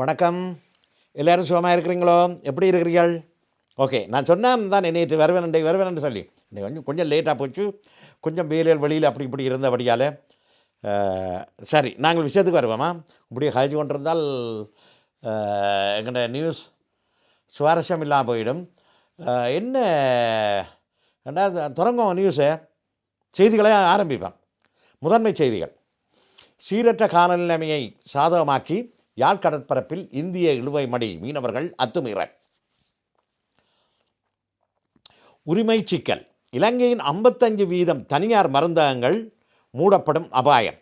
வணக்கம். எல்லோரும் சுகமாக இருக்கிறீங்களோ? எப்படி இருக்கிறீர்கள்? ஓகே நான் சொன்னேன் தான் நேற்று வருவேன் வருவேன் சொல்லி. இன்னைக்கு கொஞ்சம் கொஞ்சம் லேட்டாக போச்சு. கொஞ்சம் வேலையில் வெளியில் அப்படி இப்படி இருந்தபடியால் சரி நாங்கள் விஷயத்துக்கு வருவோமா? இப்படியே கழிச்சு கொண்டிருந்தால் எங்களோட நியூஸ் சுவாரஸ்யம் இல்லாமல் போயிடும். என்ன ரெண்டாவது தொடங்கும் நியூஸை செய்திகளை ஆரம்பிப்பேன் முதன்மை செய்திகள். சீரற்ற காலநிலைமையை சாதகமாக்கி யாழ் கடற்பரப்பில் இந்திய இழுவை மடி மீனவர்கள் அத்துமீற உரிமை சிக்கல். இலங்கையின் ஐம்பத்தஞ்சு வீதம் தனியார் மருந்தகங்கள் மூடப்படும் அபாயம்.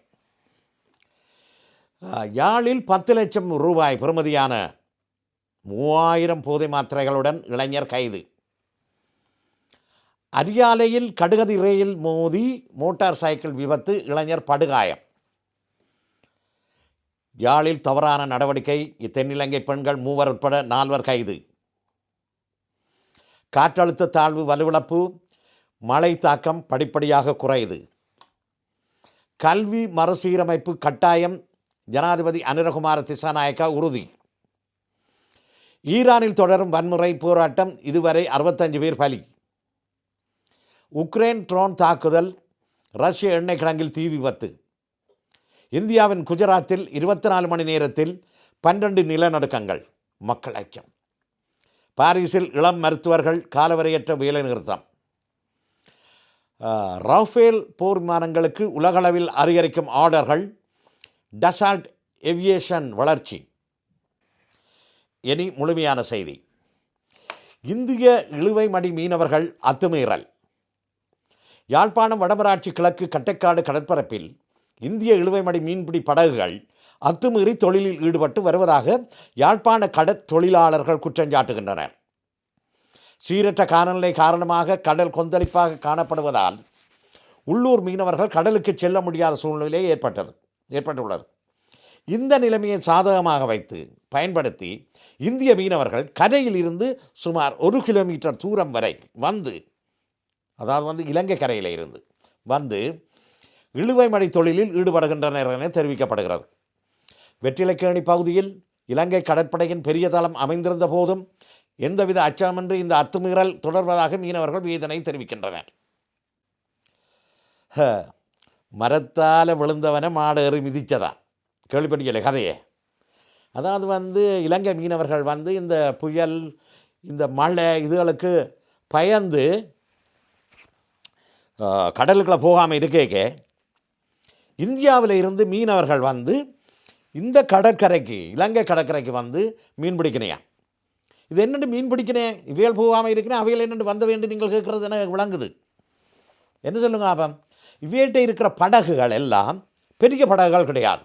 யாழில் பத்து லட்சம் ரூபாய் பெறுமதியான மூவாயிரம் போதை மாத்திரைகளுடன் இளைஞர் கைது. அரியாலையில் கடுகதி ரயில் மோதி மோட்டார் சைக்கிள் விபத்து இளைஞர் படுகாயம். யாழில் தவறான நடவடிக்கை தென்னிலங்கை பெண்கள் மூவர் உட்பட நால்வர் கைது. காற்றழுத்த தாழ்வு வலுவிழப்பு மழை தாக்கம் படிப்படியாக குறையுது. கல்வி மறுசீரமைப்பு கட்டாயம் ஜனாதிபதி அனுரகுமார திசாநாயக்கா உறுதி. ஈரானில் தொடரும் வன்முறை போராட்டம் இதுவரை அறுபத்தஞ்சு பேர் பலி. உக்ரைன் ட்ரோன் தாக்குதல் ரஷ்ய எண்ணெய் கிடங்கில் தீ விபத்து. இந்தியாவின் குஜராத்தில் இருபத்தி நாலு மணி நேரத்தில் பன்னெண்டு நிலநடுக்கங்கள் மக்கள் அச்சம் பாரிஸில் இளம் மருத்துவர்கள் காலவரையற்ற வேலை நிறுத்தம் ரஃபேல் போர் விமானங்களுக்கு உலகளவில் அதிகரிக்கும் ஆர்டர்கள் டசால்ட் எவியேஷன் வளர்ச்சி. இனி முழுமையான செய்தி. இந்திய இழுவை மடி மீனவர்கள் அத்துமீறல். யாழ்ப்பாணம் வடமராட்சி கிழக்கு கட்டைக்காடு கடற்பரப்பில் இந்திய இழுவைமடி மீன்பிடி படகுகள் அத்துமீறி தொழிலில் ஈடுபட்டு வருவதாக யாழ்ப்பாண கடற்தொழிலாளர்கள் குற்றஞ்சாட்டுகின்றனர் சீரற்ற காலநிலை காரணமாக கடல் கொந்தளிப்பாக காணப்படுவதால் உள்ளூர் மீனவர்கள் கடலுக்கு செல்ல முடியாத சூழ்நிலை ஏற்பட்டது ஏற்பட்டுள்ளது. இந்த நிலைமையை சாதகமாக வைத்து பயன்படுத்தி இந்திய மீனவர்கள் கரையில் இருந்து சுமார் ஒரு கிலோமீட்டர் தூரம் வரை வந்து அதாவது வந்து இலங்கை கரையில் இருந்து வந்து இழுவைமடை தொழிலில் ஈடுபடுகின்றனர் என தெரிவிக்கப்படுகிறது. வெற்றிலைக்கேணி பகுதியில் இலங்கை கடற்படையின் பெரிய தளம் அமைந்திருந்த போதும் எந்தவித அச்சமின்றி இந்த அத்துமீறல் தொடர்வதாக மீனவர்கள் வேதனை தெரிவிக்கின்றனர். ஹ, மரத்தால் விழுந்தவனை மாடு ஏறி மிதிச்சதா? கேள்விப்பட்டியலை கதையே? அதாவது வந்து இலங்கை மீனவர்கள் வந்து இந்த புயல் இந்த மழை இதுகளுக்கு பயந்து கடலுக்குள்ளே போகாமல் இருக்கேக்கே இந்தியாவில் இருந்து மீனவர்கள் வந்து இந்த கடற்கரைக்கு இலங்கை கடற்கரைக்கு வந்து மீன் பிடிக்கணையா இது என்னென்று மீன் பிடிக்கிறேன் இவையல் போகாமல் இருக்கிறேன் அவையில் என்னென்று வந்த வேண்டும் நீங்கள் கேட்குறது எனக்கு விளங்குது. என்ன சொல்லுங்க அப்போ? இவையிட்ட இருக்கிற படகுகள் எல்லாம் பெரிய படகுகள் கிடையாது.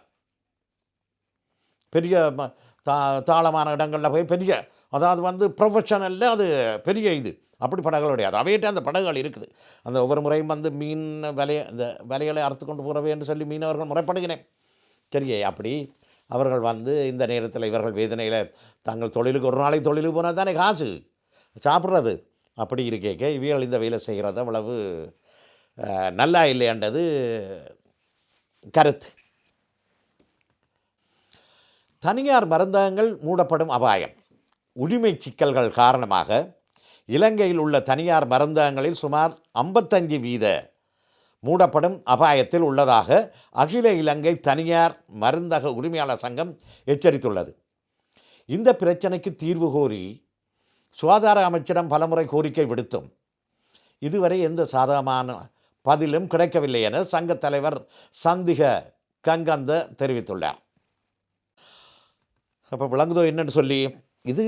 பெரிய ம- தா தாளமான இடங்களில் போய் பெரிய அதாவது வந்து ப்ரொஃபஷனலில் அது பெரிய இது. அப்படி படகுகள் கிடையாது. அவையிட்ட அந்த படகுகள் இருக்குது. அந்த ஒவ்வொரு முறையும் வந்து மீன் விலைய இந்த விலைகளை அறுத்து கொண்டு போகிறவே என்று சொல்லி மீனவர்கள் முறைப்படுகிறேன் சரியே அப்படி அவர்கள் வந்து இந்த நேரத்தில் இவர்கள் வேதனையில் தங்கள் தொழிலுக்கு ஒரு நாளைக்கு தொழிலுக்கு போனால் தானே காசு? சாப்பிட்றது. அப்படி இருக்கேக்க இவியல் இந்த வேலை செய்கிறது அவ்வளவு நல்லா இல்லையன்றது கருத்து. தனியார் மருந்தகங்கள் மூடப்படும் அபாயம். உரிமை சிக்கல்கள் காரணமாக இலங்கையில் உள்ள தனியார் மருந்தகங்களில் சுமார் ஐம்பத்தஞ்சு வீத மூடப்படும் அபாயத்தில் உள்ளதாக அகில இலங்கை தனியார் மருந்தக உரிமையாளர் சங்கம் எச்சரித்துள்ளது. இந்த பிரச்சனைக்கு தீர்வு கோரி சுகாதார அமைச்சிடம் பலமுறை கோரிக்கை விடுத்தும் இதுவரை எந்த சாதகமான பதிலும் கிடைக்கவில்லை என சங்கத் தலைவர் சந்திக கங்கந்த தெரிவித்துள்ளார். அப்போ விளங்குதோ என்னன்னு சொல்லி இது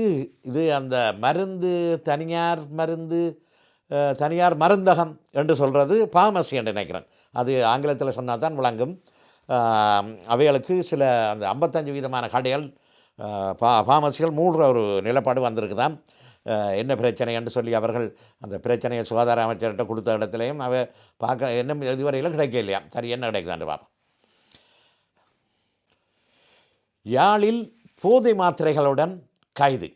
இது அந்த மருந்து தனியார் மருந்து தனியார் மருந்தகம் என்று சொல்கிறது பாமசி என்று நினைக்கிறேன். அது ஆங்கிலத்தில் சொன்னால் தான் விளங்கும் அவைகளுக்கு சில அந்த ஐம்பத்தஞ்சு விதமான கடைகள் பா பாமசிகள் மூடுற ஒரு நிலப்பாடு வந்திருக்குதாம். என்ன பிரச்சனை என்று சொல்லி அவர்கள் அந்த பிரச்சனையை சுகாதார அமைச்சர்கிட்ட கொடுத்த இடத்துலையும் அவ பார்க்க என்ன இதுவரையிலும் கிடைக்க இல்லையா சரி என்ன கிடைக்குதான்னு பார்ப்போம். யாழில் போதை மாத்திரைகளுடன் கைது.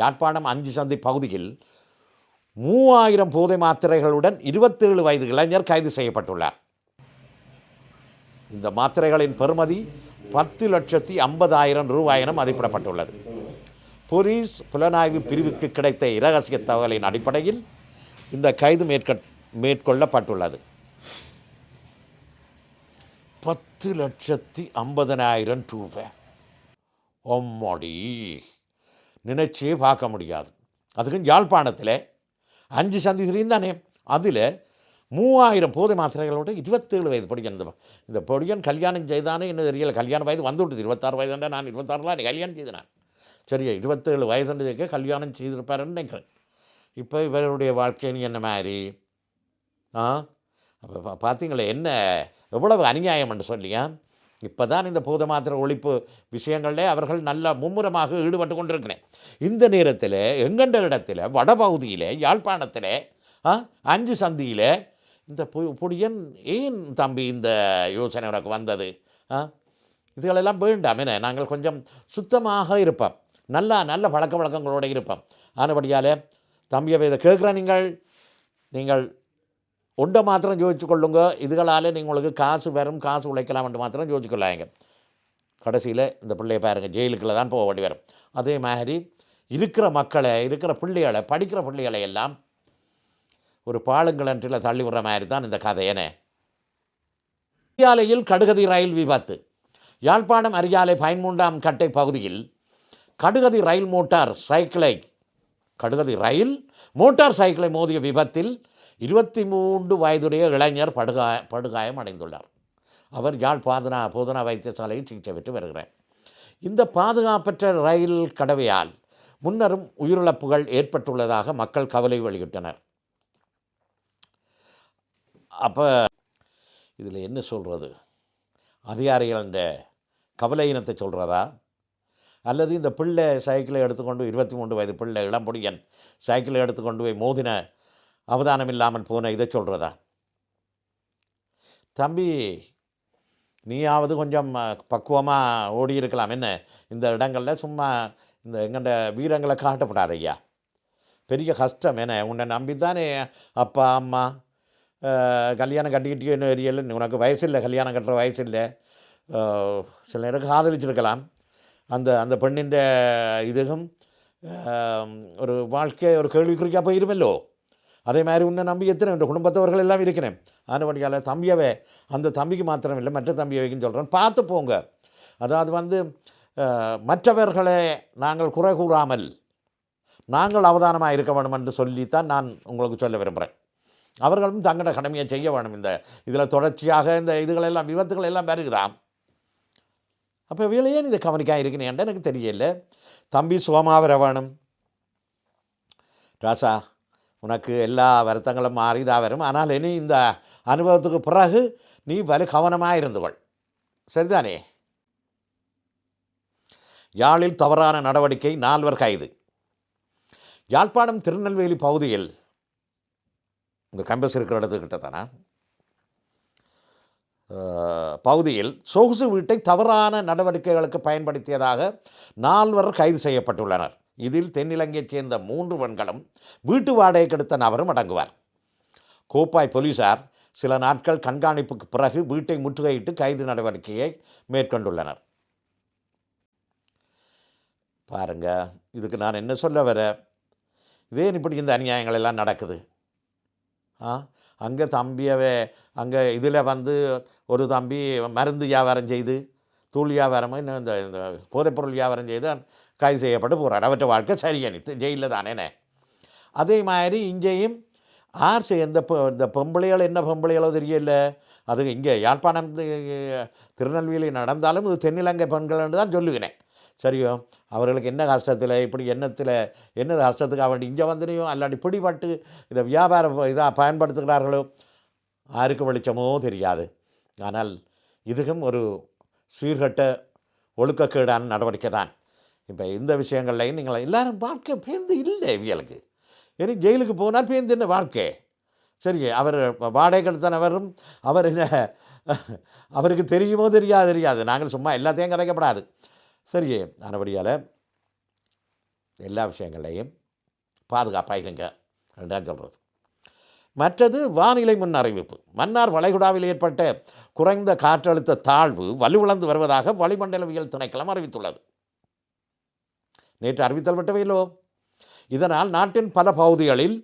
யாழ்ப்பாணம் அஞ்சு சந்தி பகுதியில் மூவாயிரம் போதை மாத்திரைகளுடன் இருபத்தேழு வயது இளைஞர் கைது செய்யப்பட்டுள்ளார். இந்த மாத்திரைகளின் பெறுமதி பத்து லட்சத்தி ஐம்பதாயிரம் ரூபாய் என மதிப்பிடப்பட்டுள்ளது. போலீஸ் புலனாய்வு பிரிவுக்கு கிடைத்த இரகசிய தகவலின் அடிப்படையில் இந்த கைது மேற்க மேற்கொள்ளப்பட்டுள்ளது. பத்து லட்சத்தி ஐம்பதனாயிரம் ரூபாய். ஒம்மாடி நினைச்சே பார்க்க முடியாது. அதுக்கும் யாழ்ப்பாணத்தில் அஞ்சு சந்தி தெரியும் தானே. அதில் மூவாயிரம் போதை மாத்திரைகளோட இருபத்தேழு வயது பொடியன். இந்த இந்த பொடியன் கல்யாணம் செய்தானே இன்னும் தெரியல. கல்யாண வயது வந்து விட்டுது இருபத்தாறு வயதுண்டா நான் இருபத்தாறுலாம் கல்யாணம் செய்தேன் நான். சரியா? இருபத்தேழு வயதுன்றதுக்கு கல்யாணம் செய்திருப்பாருன்னு நினைக்கிறேன். இப்போ இவருடைய வாழ்க்கைன்னு என்ன மாதிரி? ஆ? அப்போ பா- பார்த்தீங்களே என்ன எவ்வளவு அநியாயம்னு சொல்லியா? இப்போ தான் இந்த போத மாத்திர ஒழிப்பு விஷயங்களில் அவர்கள் நல்ல மும்முரமாக ஈடுபட்டு கொண்டிருக்கிறேன். இந்த நேரத்தில் எங்கண்ட இடத்துல வடபகுதியில் யாழ்ப்பாணத்தில் ஆ அஞ்சு சந்தியில் இந்த பொ- பொடியன் ஏன் தம்பி இந்த யோசனை உனக்கு வந்தது? ஆ இதுகளெல்லாம் வேண்டாம். என்ன நாங்கள் கொஞ்சம் சுத்தமாக இருப்போம். நல்லா நல்ல பழக்க வழக்கங்களோடு இருப்போம். ஆனபடியால் தம்பியை இதை கேட்குற நீங்கள். நீங்கள் ஒன்றை மாத்திரம் யோசிச்சு கொள்ளுங்க இதுகளால் உங்களுக்கு காசு வரும் காசு உழைக்கலாம்னு மாத்திரம் யோசிச்சு கொள்ளாங்க கடைசியில் இந்த பிள்ளைய பாருங்கள் ஜெயிலுக்குள்ள தான் போக வேண்டி வரும் அதே மாதிரி இருக்கிற மக்களை இருக்கிற பிள்ளைகளை படிக்கிற பிள்ளைகளை எல்லாம் ஒரு பாலுங்கிணற்றில் தள்ளி விடுற மாதிரி தான் இந்த கதையனே அரியாலையில் கடுகதி ரயில் விபத்து யாழ்ப்பாணம் அரியாலை பயன்மூண்டாம் கட்டை பகுதியில் கடுகதி ரயில் மோட்டார் சைக்கிளை கடுகதி ரயில் மோட்டார் சைக்கிளை மோதிய விபத்தில் இருபத்தி மூன்று வயதுடைய இளைஞர் படுகாய படுகாயம் அடைந்துள்ளார் அவர் யாழ் பாதுனா போதனா வைத்தியசாலையில் சிகிச்சை பெற்று வருகிறார். இந்த பாதுகாப்பற்ற ரயில் கடவையால் முன்னரும் உயிரிழப்புகள் ஏற்பட்டுள்ளதாக மக்கள் கவலை வெளியிட்டனர். அப்போ இதில் என்ன சொல்கிறது அதிகாரிகள் என்ற கவலை இனத்தை சொல்கிறதா அல்லது இந்த பிள்ளை சைக்கிளை எடுத்துக்கொண்டு இருபத்தி மூன்று வயது பிள்ளை இளம்பொடியன் சைக்கிளை எடுத்துக்கொண்டு போய் மோதின அவதானம் இல்லாமல் போன இதை சொல்கிறதா தம்பி நீயாவது கொஞ்சம் பக்குவமாக ஓடி இருக்கலாம். என்ன? இந்த இடங்களில் சும்மா இந்த எங்கள்ட வீரங்களை காட்டப்படாத ஐயா பெரிய கஷ்டம். என்ன? உன்னை நம்பி தானே அப்பா அம்மா கல்யாணம் கட்டிக்கிட்டே இன்னும் எரியல உனக்கு வயசு இல்லை கல்யாணம் கட்டுற வயசு இல்லை சில நேரம் காதலிச்சிருக்கலாம். அந்த அந்த பெண்ணின் இதுவும் ஒரு வாழ்க்கை ஒரு கேள்விக்குறிக்காக போயிருமல்லோ? அதே மாதிரி உன்னை நம்பி எத்தனை என்ற குடும்பத்தவர்கள் எல்லாம் இருக்கிறேன். ஆனபடியால் தம்பியவே அந்த தம்பிக்கு மாத்திரம் இல்லை மற்ற தம்பியவைக்கும் சொல்கிறேன் பார்த்து போங்க. அதாவது வந்து மற்றவர்களை நாங்கள் குறை கூறாமல் நாங்கள் அவதானமாக இருக்க வேண்டும் என்று சொல்லித்தான் நான் உங்களுக்கு சொல்ல விரும்புகிறேன். அவர்களும் தங்களோட கடமையை செய்ய வேணும் இந்த இதில் தொடர்ச்சியாக இந்த இதுகளெல்லாம் விபத்துகள் எல்லாம் வருகுதாம் அப்போ வேலையே இதை கவனிக்காக இருக்கிறேன் எனக்கு தெரியல. தம்பி சுகமாக வர வேணும். ராசா உனக்கு எல்லா வருத்தங்களும் மாறிதான் வரும். ஆனால் இனி இந்த அனுபவத்துக்கு பிறகு நீ வலு கவனமாக இருந்துகொள் சரிதானே? யாழில் தவறான நடவடிக்கை நால்வர் கைது. யாழ்ப்பாணம் திருநெல்வேலி பகுதியில் இந்த கம்பஸ் இருக்கிற இடத்துக்கிட்ட தானே பகுதியில் சொகுசு வீட்டை தவறான நடவடிக்கைகளுக்கு பயன்படுத்தியதாக நால்வர் கைது செய்யப்பட்டுள்ளனர். இதில் தென்னிலங்கையைச் சேர்ந்த மூன்று பெண்களும் வீட்டு வாடகை கெடுத்த நபரும் அடங்குவார். கோப்பாய் போலீசார் சில நாட்கள் கண்காணிப்புக்கு பிறகு வீட்டை முற்றுகையிட்டு கைது நடவடிக்கையை மேற்கொண்டுள்ளனர். பாருங்க இதுக்கு நான் என்ன சொல்ல வர? இதே இப்படி இந்த அநியாயங்கள் எல்லாம் நடக்குது. ஆ அங்கே தம்பியவே அங்கே இதில் வந்து ஒரு தம்பி மருந்து வியாபாரம் செய்து தூள் வியாபாரமும் இன்னும் இந்த இந்த போதைப்பொருள் வியாபாரம் செய்து கைது செய்யப்பட்டு போகிறார் அவற்றை வாழ்க்கை சரியணித்து ஜெயிலில் தானேனே அதே மாதிரி இங்கேயும் ஆர் செய் இந்த பொ- இந்த பொம்பளைகள் என்ன பொம்பளைகளோ தெரியல. அது இங்கே யாழ்ப்பாணம் திருநெல்வேலி நடந்தாலும் இது தென்னிலங்கை பெண்கள்னு தான் சொல்லுகிறேன். சரியோ? அவர்களுக்கு என்ன கஷ்டத்தில் இப்படி எண்ணத்தில் என்ன கஷ்டத்துக்காக வேண்டி இங்கே வந்துனையும் அல்லாடி பிடிபட்டு இதை வியாபார இதாக பயன்படுத்துகிறார்களோ? யாருக்கு வெளிச்சமோ தெரியாது. ஆனால் இதுகும் ஒரு சீர்கட்ட ஒழுக்கக்கேடான நடவடிக்கை தான். இப்போ இந்த விஷயங்கள்லையும் நீங்கள் எல்லாரும் வாழ்க்கை பேருந்து இல்லை இவியலுக்கு. ஏன்னா ஜெயிலுக்கு போனால் பேந்து என்ன வாழ்க்கை. சரி அவர் வாடகை எடுத்தனவரும் அவர் என்ன அவருக்கு தெரியுமோ தெரியாது தெரியாது. நாங்கள் சும்மா எல்லாத்தையும் கதைக்கப்படாது. சரி ஆனபடியால் எல்லா விஷயங்கள்லையும் பாதுகாப்பாக இருங்க. ரெண்டாம் சொல்கிறது மற்றது வானிலை முன் அறிவிப்பு. மன்னார் வளைகுடாவில் ஏற்பட்ட குறைந்த காற்றழுத்த தாழ்வு வலுவிழந்து வருவதாக வளிமண்டலவியல் திணைக்களம் அறிவித்துள்ளது. நேற்று அறிவித்தல் விட்டவையிலோ இதனால் நாட்டின் பல பகுதிகளில்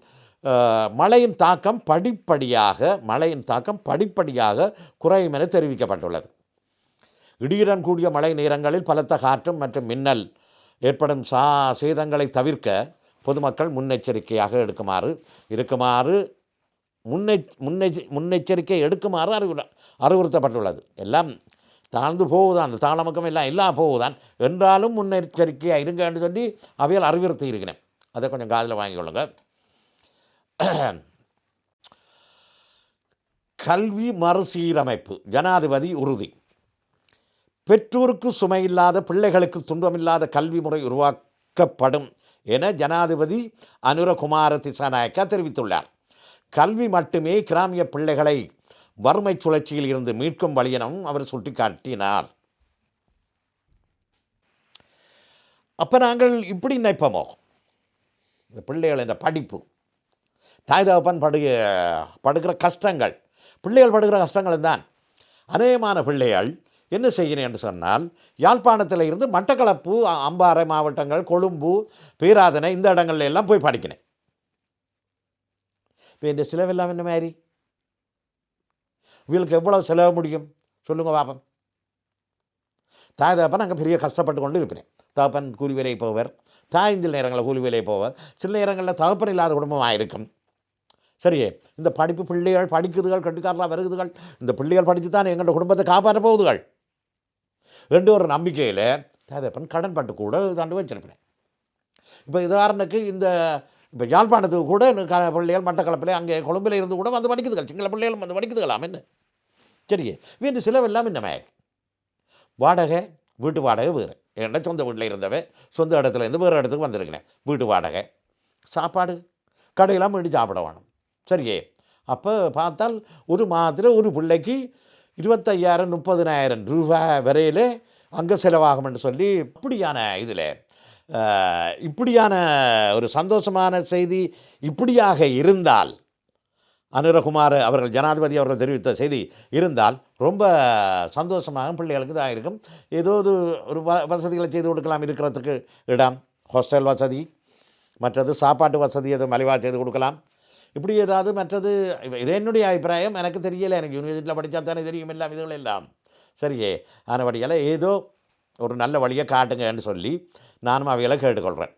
மழையின் தாக்கம் படிப்படியாக மழையின் தாக்கம் படிப்படியாக குறையும் என தெரிவிக்கப்பட்டுள்ளது. இடியுடன் கூடிய மழை நேரங்களில் பலத்த காற்றும் மற்றும் மின்னல் ஏற்படும் சா சேதங்களை தவிர்க்க பொதுமக்கள் முன்னெச்சரிக்கையாக எடுக்குமாறு இருக்குமாறு முன்னெ முன்னெச்ச முன்னெச்சரிக்கை எடுக்குமாறு அறிவுற அறிவுறுத்தப்பட்டுள்ளது. எல்லாம் தாழ்ந்து போகுதான். அந்த தாளமக்கம் எல்லாம் எல்லாம் போகுதான். என்றாலும் முன்னெச்சரிக்கையாக இருங்கன்னு சொல்லி அவையால் அறிவுறுத்தி இருக்கிறேன் அதை கொஞ்சம் காதில் வாங்கிக்கொள்ளுங்க. கல்வி மறுசீரமைப்பு. ஜனாதிபதி உறுதி. பெற்றோருக்கு சுமையில்லாத பிள்ளைகளுக்கு துன்பமில்லாத கல்வி முறை உருவாக்கப்படும் என ஜனாதிபதி அனுரகுமார திசாநாயக்கா தெரிவித்துள்ளார். கல்வி மட்டுமே கிராமிய பிள்ளைகளை வறுமை சுழற்சியில் இருந்து மீட்கும் வழி அவர் சுட்டிக்காட்டினார். அப்போ நாங்கள் இப்படி நினைப்போமோ? இந்த பிள்ளைகள் என்ற படிப்பு தாய் தகப்பன் படு படுகிற கஷ்டங்கள் பிள்ளைகள் படுகிற கஷ்டங்கள் தான் அநேகமான பிள்ளைகள் என்ன செய்யணும் என்று சொன்னால் யாழ்ப்பாணத்தில் இருந்து மட்டக்களப்பு அம்பாறை மாவட்டங்கள் கொழும்பு பேராதனை இந்த இடங்கள்ல எல்லாம் போய் படிக்கினேன் இப்போ இந்த செலவெல்லாம் என்ன மாதிரி? இவங்களுக்கு எவ்வளோ செலவு முடியும்? சொல்லுங்கள் பாப்பம். தாய் தகப்பன் அங்கே பெரிய கஷ்டப்பட்டு கொண்டு இருப்பேன் தகப்பன் கூலி வேலை போவர். தாய் சில நேரங்களில் கூலி வேலை போவர். சில நேரங்களில் தகப்பன் இல்லாத குடும்பமாக இருக்கும். சரியே? இந்த படிப்பு பிள்ளைகள் படிக்குதுகள் கட்டுக்காரலாம் வருகுதுகள் இந்த பிள்ளைகள் படித்து தான் எங்களோட குடும்பத்தை காப்பாற்ற போகுதுகள். ரெண்டு ஒரு நம்பிக்கையில் தகப்பன் கடன் பட்டு கூட தாண்டு வச்சிருப்பேன் இப்போ உதாரணத்துக்கு இந்த இப்போ யாழ்ப்பாணத்துக்கு கூட க பிள்ளைகள் மட்டக்களப்பில் அங்கே கொழும்பில் இருந்து கூட வந்து படிக்குதுகள். சிங்கள பிள்ளைகள் வந்து படிக்குதுகளாம் என்ன? சரியே. வீட்டு செலவெல்லாம் இந்த மாதிரி வாடகை வீட்டு வாடகை வேறு. என்கிட்ட சொந்த வீட்டில் இருந்தவன் சொந்த இடத்துல இருந்து வேறு இடத்துக்கு வந்திருக்கிறேன். வீட்டு வாடகை சாப்பாடு கடையெல்லாம் வேண்டி சாப்பிட வேணும். சரியே. அப்போ பார்த்தால் ஒரு மாதத்தில் ஒரு பிள்ளைக்கு இருபத்தையாயிரம் முப்பதினாயிரம் ரூபாய் வரையில் அங்கே செலவாகும்னு சொல்லி அப்படியான இதில் இப்படியான ஒரு சந்தோஷமான செய்தி இப்படியாக இருந்தால் அனுரகுமார் அவர்கள் ஜனாதிபதி அவர்கள் தெரிவித்த செய்தி இருந்தால் ரொம்ப சந்தோஷமாக பிள்ளைகளுக்கு தான் இருக்கும். ஏதோ ஒரு ஒரு வ வசதிகளை செய்து கொடுக்கலாம் இருக்கிறதுக்கு இடம் ஹாஸ்டல் வசதி மற்றது சாப்பாட்டு வசதி எதுவும் மலிவாக செய்து கொடுக்கலாம். இப்படி ஏதாவது மற்றது இது என்னுடைய அபிப்பிராயம் எனக்கு தெரியலை எனக்கு யூனிவர்சிட்டியில் படித்தா தானே தெரியும் எல்லாம் இதுகள் எல்லாம். சரியே ஆனபடியால் ஏதோ ஒரு நல்ல வழியை காட்டுங்கன்னு சொல்லி நானும் அவைகளை கேட்டுக்கொள்கிறேன்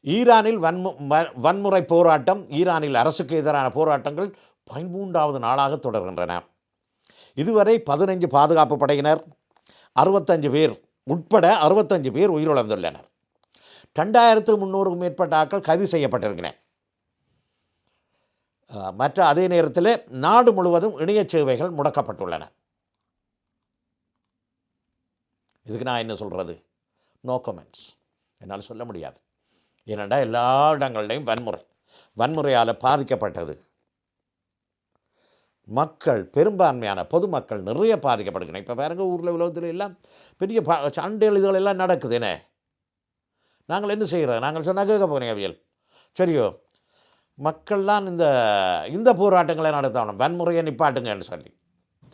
ஈரானில் வன்மு வ- வன்முறை போராட்டம் ஈரானில் அரசுக்கு எதிரான போராட்டங்கள் பதிமூன்றாவது நாளாக தொடர்கின்றன. இதுவரை பதினைஞ்சு பாதுகாப்பு படையினர் அறுபத்தஞ்சு பேர் உட்பட அறுபத்தஞ்சு பேர் உயிரிழந்துள்ளனர். ரெண்டாயிரத்து முந்நூறுக்கும் மேற்பட்ட ஆட்கள் கைது செய்யப்பட்டிருக்கிறேன் மற்ற அதே நேரத்தில் நாடு முழுவதும் இணைய சேவைகள் முடக்கப்பட்டுள்ளன. இதுக்கு நான் என்ன சொல்கிறது நோ கமெண்ட்ஸ் என்னால் சொல்ல முடியாது. ஏனெண்டா எல்லா இடங்கள்லையும் வன்முறை. வன்முறையால் பாதிக்கப்பட்டது. மக்கள் பெரும்பான்மையான பொதுமக்கள் நிறைய பாதிக்கப்படுகிறேன் இப்போ பாருங்கள் ஊரில் உலகத்தில் எல்லாம் பெரிய ப சண்டைகள் இதுகள் எல்லாம் நடக்குது என்ன? நாங்கள் என்ன செய்கிறோம் நாங்கள் சொன்னால் கேட்க போகிறீங்க அவியல் சரியோ? மக்கள்லாம் இந்த இந்த போராட்டங்களை நடத்தணும். வன்முறையை நிப்பாட்டுங்கன்னு சொல்லி.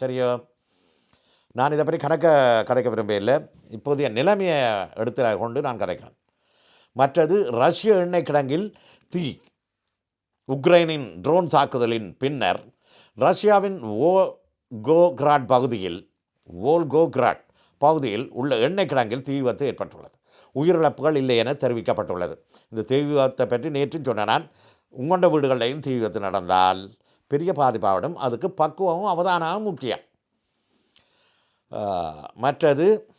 சரியோ? நான் இதை பற்றி கணக்க கதைக்க விரும்பவில்லை இப்போதைய நிலைமையை எடுத்து கொண்டு நான் கதைக்கிறேன். மற்றது ரஷ்ய எண்ணெய் கிடங்கில் தீ உக்ரைனின் ட்ரோன் தாக்குதலின் பின்னர் ரஷ்யாவின் ஓ கோக்ராட் பகுதியில் வோல்கோக்ராட் பகுதியில் உள்ள எண்ணெய் கிடங்கில் தீ விபத்து ஏற்பட்டுள்ளது. உயிரிழப்புகள் இல்லை என தெரிவிக்கப்பட்டுள்ளது. இந்த தீ விபத்தை பற்றி நேற்று சொன்ன நான் உங்கொண்ட வீடுகளிலையும் தீ விபத்து நடந்தால் பெரிய பாதிப்பாவிடும் அதுக்கு பக்குவமும் அவதானமும் முக்கியம். மற்றது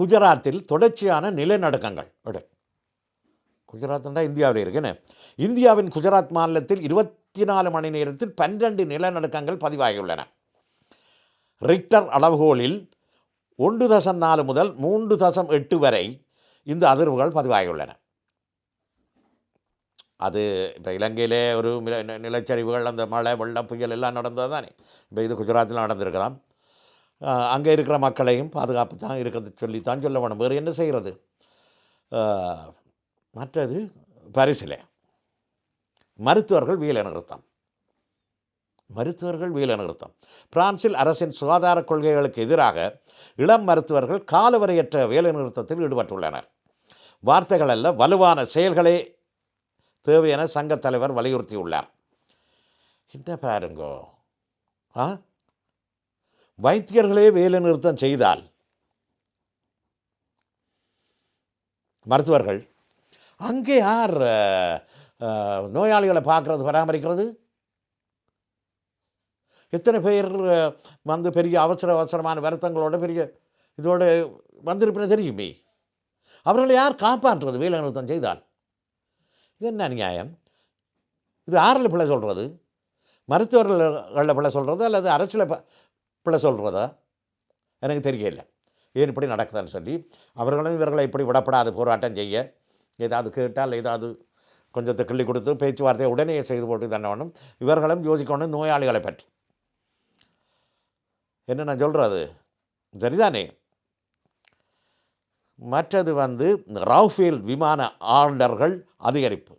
குஜராத்தில் தொடர்ச்சியான நிலநடுக்கங்கள். எடு குஜராத்னா இந்தியாவில் இருக்குன்னு இந்தியாவின் குஜராத் மாநிலத்தில் இருபத்தி நாலு மணி நேரத்தில் பன்னிரண்டு நிலநடுக்கங்கள் பதிவாகியுள்ளன. ரிக்டர் அளவுகோலில் ஒன்று தசம் நாலு முதல் மூன்று தசம் எட்டு வரை இந்த அதிர்வுகள் பதிவாகியுள்ளன. அது இப்போ இலங்கையிலே ஒரு நில- நிலச்சரிவுகள் அந்த மழை வெள்ளம் புயல் எல்லாம் நடந்தது தானே. இப்போ இது குஜராத்தில் நடந்திருக்கலாம். அங்கே இருக்கிற மக்களையும் பாதுகாப்பு தான் இருக்கிறது சொல்லித்தான் சொல்ல வேணும். வேறு என்ன செய்கிறது? மற்றது பரிசில். மருத்துவர்கள் வேலை நிறுத்தம். மருத்துவர்கள் வேலை நிறுத்தம். பிரான்சில் அரசின் சுகாதார கொள்கைகளுக்கு எதிராக இளம் மருத்துவர்கள் காலவரையற்ற வேலை நிறுத்தத்தில் ஈடுபட்டுள்ளனர். வார்த்தைகள் அல்ல வலுவான செயல்களே தேவை என சங்கத் தலைவர் வலியுறுத்தியுள்ளார். என்ன பாருங்கோ. ஆ? வைத்தியர்களே வேலை நிறுத்தம் செய்தால். மருத்துவர்கள் அங்கே யார் நோயாளிகளை பார்க்கறது பராமரிக்கிறது? எத்தனை பேர் வந்து பெரிய அவசர அவசரமான வருத்தங்களோட பெரிய இதோட வந்திருப்பினே தெரியுமே? அவர்களை யார் காப்பாற்றுறது வேலை நிறுத்தம் செய்தால்? இது என்ன நியாயம்? இது யாரில் பிள்ளை சொல்கிறது மருத்துவர்களில் பிள்ளை சொல்கிறது அல்லது அரசியல் ப- பிள்ளை சொல்கிறதா எனக்கு தெரியல. ஏன் இப்படி நடக்குதுன்னு சொல்லி அவர்களும் இவர்களை இப்படி விடப்படாது போராட்டம் செய்ய. ஏதாவது கேட்டால் ஏதாவது கொஞ்சத்தை கிள்ளி கொடுத்து பேச்சுவார்த்தையை உடனே செய்து போட்டு தண்டவனும் வேணும் இவர்களும் யோசிக்கணும் நோயாளிகளை பற்றி. என்ன நான் சொல்கிறது சரிதானே? மற்றது வந்து ராஃபேல் விமான ஆர்டர்கள் அதிகரிப்பு.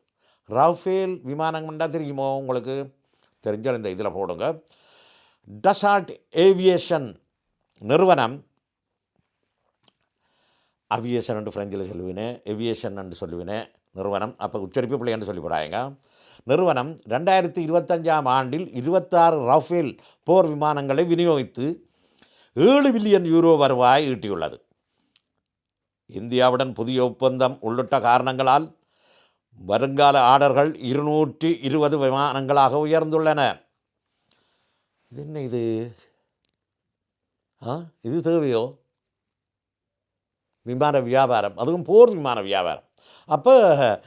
ராஃபேல் விமானம் தெரியுமோ உங்களுக்கு? தெரிஞ்சால் இந்த இதில் போடுங்க. டசால்ட் ஏவியேஷன் நிறுவனம். அவியேஷன் என்று ஃப்ரெஞ்சில் சொல்லுவினேன் ஏவியேஷன் என்று சொல்லுவினேன் நிறுவனம். அப்போ உச்சரிப்பு பிள்ளை என்று சொல்லிவிடாங்க நிறுவனம் ரெண்டாயிரத்தி இருபத்தஞ்சாம் ஆண்டில் இருபத்தாறு ரஃபேல் போர் விமானங்களை விநியோகித்து ஏழு பில்லியன் யூரோ வருவாய் ஈட்டியுள்ளது. இந்தியாவுடன் புதிய ஒப்பந்தம் உள்ளிட்ட காரணங்களால் வருங்கால ஆர்டர்கள் இருநூற்றி இருபது விமானங்களாக உயர்ந்துள்ளன. இது என்ன இது? ஆ? இது தேவையோ? விமான வியாபாரம். அதுவும் போர் விமான வியாபாரம். அப்போ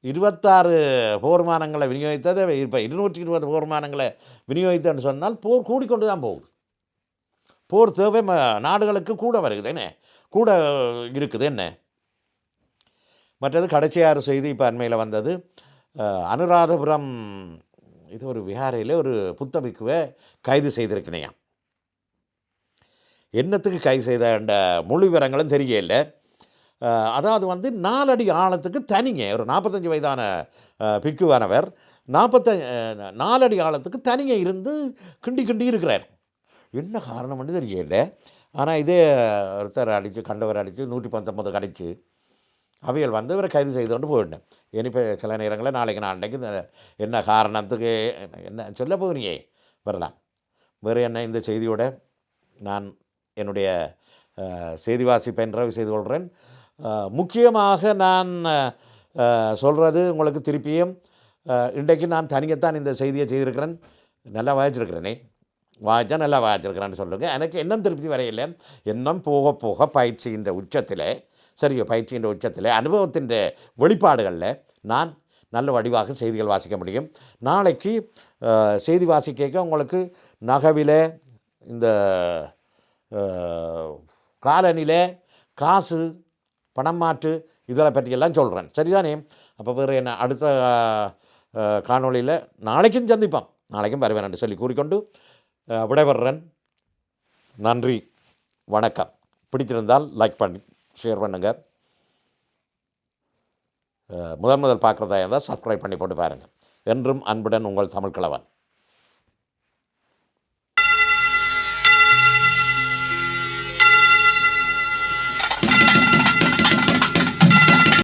இருபத்தாறு போர் விமானங்களை விநியோகித்தது இப்போ இருநூற்றி இருபது போர் விமானங்களை விநியோகித்தன்னு சொன்னால் போர் கூடிக்கொண்டு தான் போகுது. போர் தேவை ம- நாடுகளுக்கு கூட வருகுது. என்ன? கூட இருக்குது. என்ன? மற்றது கடைசியார் செய்தி இப்போ அண்மையில் வந்தது. அனுராதபுரம் இது ஒரு விஹாரையில் ஒரு புத்த பிக்குவை கைது செய்திருக்கிறேன் என்னத்துக்கு கைது செய்த என்ற முழு விவரங்களும் தெரியல அதாவது வந்து நாலடி ஆழத்துக்கு தனிங்க ஒரு நாற்பத்தஞ்சு வயதான பிக்குவானவர் நாற்பத்தஞ்சு நாலடி ஆழத்துக்கு தனிங்க இருந்து கிண்டி கிண்டி இருக்கிறார். என்ன காரணம்னு தெரியல ஆனால் இதே ஒருத்தர் அடித்து கண்டவர் அடித்து நூற்றி பத்தொம்பது அடித்து அவைகள் வந்து இவரை கைது செய்து கொண்டு போயிட்டேன் இனிப்போ சில நேரங்களில் நாளைக்கு நான் அன்றைக்கு என்ன காரணத்துக்கு என்ன சொல்ல போகிறீங்க வரலாம். வேறு என்ன இந்த செய்தியோட நான் என்னுடைய செய்தி வாசிப்பை நிறைவு செய்து கொள்கிறேன் முக்கியமாக நான் சொல்கிறது உங்களுக்கு திருப்பியும் இன்றைக்கு நான் தனியத்தான் இந்த செய்தியை செய்திருக்கிறேன். நல்லா வாய்ச்சிருக்கிறேனே வாய்ச்சா நல்லா வாய்ச்சிருக்கிறேன்னு சொல்லுங்கள் எனக்கு இன்னும் திருப்தி வரையில்லை. இன்னும் போக போக பயிற்சியின் உச்சத்தில் சரியோ பயிற்சியின் உச்சத்தில் அனுபவத்தின் வெளிப்பாடுகளில் நான் நல்ல வடிவாக செய்திகள் வாசிக்க முடியும். நாளைக்கு செய்தி வாசிக்க உங்களுக்கு நகவில் இந்த அஹ், காலனில காசு பணம் மாற்று இதெல்லாம் பற்றியெல்லாம் சொல்கிறேன் சரிதானே? அப்போ வேறு என்ன அடுத்த காணொளியில் நாளைக்கும் சந்திப்போம். நாளைக்கும் வருவேன் என்று சொல்லி கூறிக்கொண்டு அஹ், விடைபெறுறேன். நன்றி. வணக்கம். பிடிச்சிருந்தால் லைக் பண்ணி ஷேர் பண்ணுங்கள் முதன் முதல் பார்க்குறதா இருந்தால் சப்ஸ்கிரைப் பண்ணி போட்டு பாருங்கள் என்றும் அன்புடன் உங்கள் தமிழ் கிழவன்